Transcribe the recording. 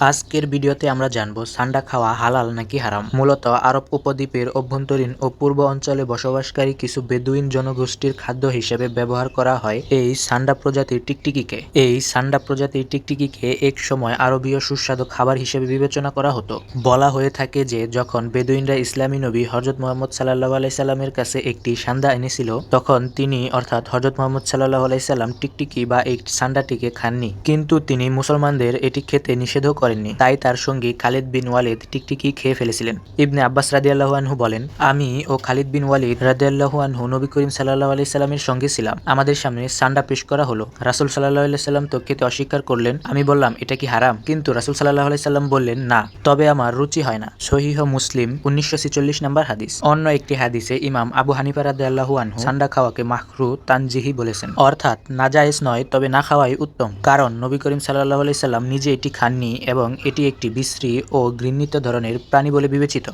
আজকের ভিডিওতে আমরা জানব, সান্ডা খাওয়া হালাল নাকি হারাম? মূলত আরব উপদ্বীপের অভ্যন্তরীণ ও পূর্ব অঞ্চলে বসবাসকারী কিছু বেদুইন জনগোষ্ঠীর খাদ্য হিসেবে ব্যবহার করা হয় এই সান্ডা প্রজাতির টিকটিকিকে। এই সান্ডা প্রজাতির টিকটিকিকে এক সময় আরবীয় সুস্বাদু খাবার হিসেবে বিবেচনা করা হতো। বলা হয়ে থাকে যে, যখন বেদুইনরা ইসলামী নবী হজরত মোহাম্মদ সাল্লাহ আলাইসাল্লামের কাছে একটি সান্ডা এনেছিল, তখন তিনি অর্থাৎ হজরত মোহাম্মদ সাল্লাহ আলাইসাল্লাম টিকটিকি বা এই সান্ডাটিকে খাননি। কিন্তু তিনি মুসলমানদের এটি খেতে নিষেধও করেননি তাই তার সঙ্গী খালিদ বিন ওয়ালিদ টিকটিকি খেয়ে ফেলেছিলেন। ইবনে আব্বাস রাদিয়াল্লাহু আনহু বলেন, আমি ও খালিদ বিন ওয়ালিদ রাদিয়াল্লাহু আনহু নবী করিম সাল্লাহ আলাইহি সাল্লামের সঙ্গে ছিলাম। আমাদের সামনে সান্ডা পেশ করা হলো। রাসূল সাল্লাহ আলাইহি সাল্লাম তো খেতে অস্বীকার করলেন। আমি বললাম, এটা কি হারাম? কিন্তু রাসূল সাল্লাহ আলাইহি সাল্লাম বললেন, না, তবে আমার রুচি হয় না। সহিহ মুসলিম, উনিশশো নম্বর হাদিস। অন্য একটি হাদিসে ইমাম আবু হানিফা রাদিয়াল্লাহু আনহু সান্ডা খাওয়াকে মাখরু তানজিহি বলেছেন। অর্থাৎ, নাজায়েজ নয়, তবে না খাওয়াই উত্তম। কারণ, নবী করিম সাল্লাহ আলাইহি সাল্লাম নিজে এটি খাননি এবং এটি একটি বিশ্রী ও ঘৃণিত ধরনের প্রাণী বলে বিবেচিত।